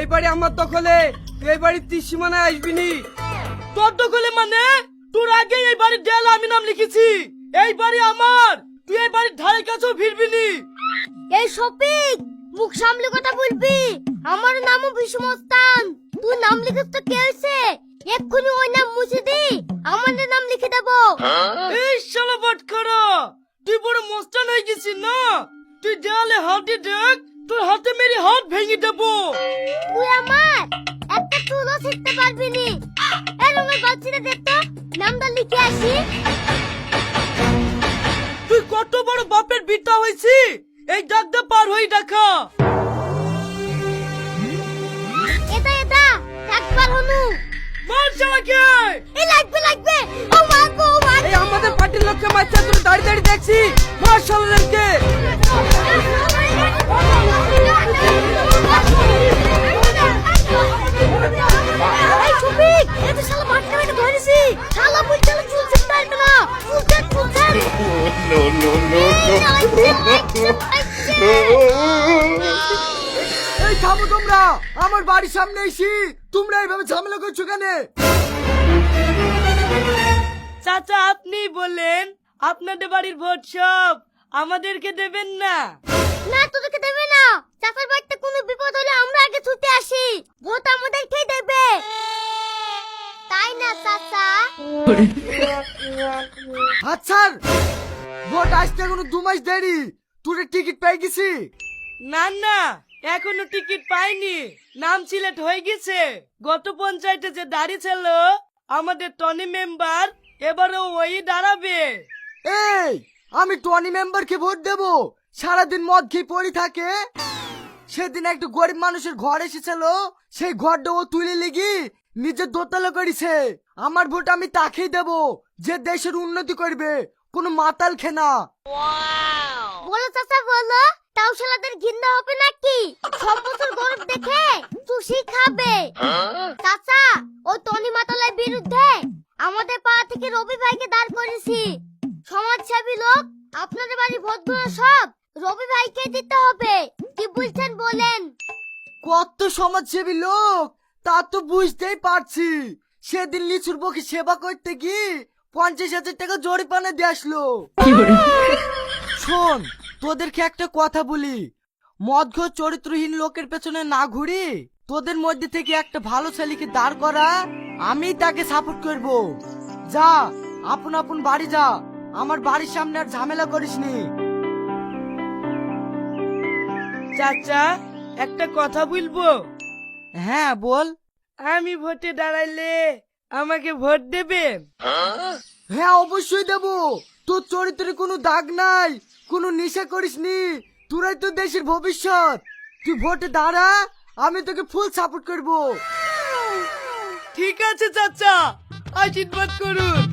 এই বাড়ি আমার দখলে তুই এই বাড়ির ত্রিসীমানায় আসবি নি। তোর দখলে মানে? তোর আগে এই বাড়ির দেয়ালে আমি নাম লিখেছি। এই বাড়ি আমার। তুই এই বাড়ির ধারে কাছেও ফিরবি নি। এই শফিক মুখ সামলে কথা বলবি। আমার নামও বিষ্মস্তান তুই নাম লিখিস তো কে হয়েছে এক্ষুনি ওই নাম মুছে দি। আমার নাম লিখে দেবো। এই শালা বাটখারা তুই বড় মস্তান হয়ে গেছিস না? তুই দেয়ালে হাত দিয়ে দেখ। তোর হাতে মেরে হাত ভেঙে দেবো। তুই আমার? একটা চুলও পারবি নি। এই বাচ্চাটা দেখ তো। নামটা লিখে আসি। তুই কত বড় বাপের বিটা হয়েছি? এই দাগটা পার হয়ে দেখা। এটা এটা একবার হনু। মার শালাকে এই no, no, no, no. এই থামো তোমরা আমার বাড়ির সামনে এসি তোমরা এইভাবে ঝামেলা করছ কেন? চাচা আপনি বলেন আপনাদের বাড়ির ভোট সব আমাদেরকে দেবেন না? না তোদেরকে দেবে না। চাচার বাড়িতে কোনো বিপদ হলে আমরা আগে ছুটে আসি। ভোট আমাদেরকেই দেবে। তাই না চাচা? আচ্ছা ভোট আসতে এখনও দু মাস দেরি। তোর টিকিট পেয়ে গেছি। না না এখনও টিকিট পাইনি। নাম সিলেক্ট হয়ে গেছে। গত পঞ্চায়েতে যে দাঁড়িয়েছিল আমাদের টনি মেম্বার এবারও ওই দাঁড়াবে। এই আমি টনি মেম্বারকে ভোট দেব। সারাদিন মদ খেয়ে পড়ে থাকে। সেদিন একটা গরিব মানুষের ঘর এসেছিল। সেই ঘরটা ও তুলে লিগি নিজের দোতলা করেছে। আমার ভোট আমি তাকেই দেব। যে দেশের উন্নতি করবে কোনো মাতাল খেনা বলো চাচা বলো। তাও শালাদের ঘিন্না হবে নাকি? সব বছর গরম দেখে চুষি খাবে। চাচা ও টনি মাতালের বিরুদ্ধে আমাদের পাড়া থেকে রবি ভাইকে দাঁড় করেছি সমাজসেবী লোক আপনাদের বাড়ি ভোটগুলো সব রবি ভাইকে দিতে হবে। কি বলছেন বলেন? কত সমাজসেবী লোক তা তো বুঝতেই পারছি। সেদিন লিচুর বকে সেবা করতে গিয়ে পঞ্চাশ হাজার টাকা জরিপানা দিয়ে আসলো। শোন তোদেরকে একটা কথা বলি। মদঘর চরিত্রহীন লোকের পেছনে না ঘুরি তোদের মধ্যে থেকে একটা ভালো ছেলেকে দাঁড় করা আমি তাকে সাপোর্ট করব। যা আপন আপন বাড়ি যা আমার বাড়ির সামনে আর ঝামেলা করিসনি চাচা একটা কথা বলব? হ্যাঁ বল। আমি ভোটে দাঁড়াইলে আমাকে ভোট দেবে হ্যাঁ অবশ্যই দেব। তোর চরিত্রে কোনো দাগ নাই কোনো নেশা করিসনি তোরাই তো দেশের ভবিষ্যৎ। তুই ভোটে দাঁড়া আমি তোকে ফুল সাপোর্ট করব। ঠিক আছে চাচা। আশীর্বাদ করুন।